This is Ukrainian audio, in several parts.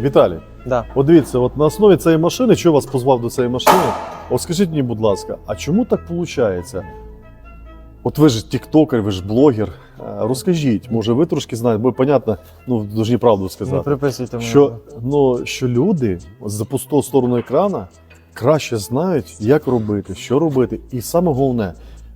Віталій, Да. от дивіться, от на основі цієї машини, що вас позвав до цієї машини, от скажіть мені, будь ласка, а чому так виходить? От ви ж тіктокер, ви ж блогер. Е, Розкажіть, може, ви трошки знаєте, бо понятно, ну дуже правду Не сказати. приписуйте мене. Що, ну, що люди з пустого сторону екрана краще знають, як робити, що робити. І саме головне,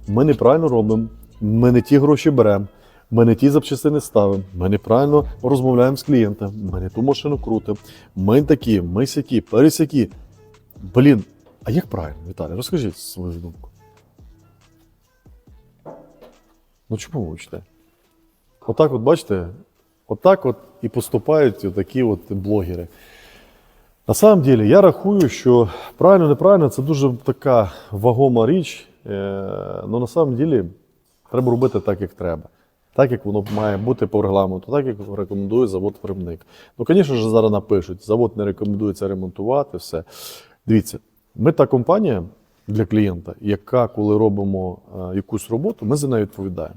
ми неправильно робимо, ми не ті гроші беремо, ми не ті запчастини ставимо, ми неправильно розмовляємо з клієнтом, ми не ту машину крутимо. Ми такі, ми сякі, пересякі. Блін, а як правильно, Віталій, розкажіть свою думку. Ну чому ви учите? Отак, от бачите, отак от і поступають такі от блогери. На самом деле, я рахую, що правильно, неправильно це дуже така вагома річ. але на самом деле треба робити так, як треба. Так, як воно має бути по регламенту, так як рекомендує завод-виробник. Ну, звісно ж, зараз напишуть, завод не рекомендується ремонтувати, все. Дивіться, ми та компанія для клієнта, яка, коли робимо е, якусь роботу, ми за нею відповідаємо.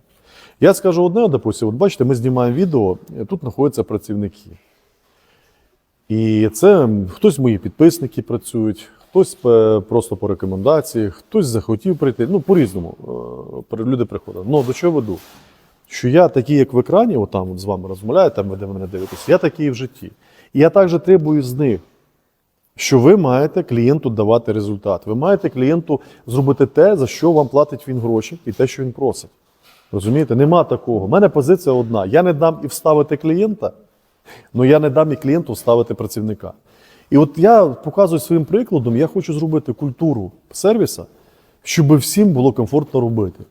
Я скажу одне, допустим, от бачите, ми знімаємо відео, тут знаходяться працівники. І це хтось мої підписники працюють, хтось просто по рекомендації, хтось захотів прийти. Ну, по-різному е, люди приходять. Ну, до чого веду? Що я такий, як в екрані, отам от з вами розмовляю, там де мене дивитесь, я такий в житті. І я також требую з них, що ви маєте клієнту давати результат. Ви маєте клієнту зробити те, за що вам платить він гроші, і те, що він просить. Розумієте, нема такого. У мене позиція одна: я не дам і вставити клієнта, але я не дам і клієнту вставити працівника. І от я показую своїм прикладом, я хочу зробити культуру сервіса, щоб всім було комфортно робити.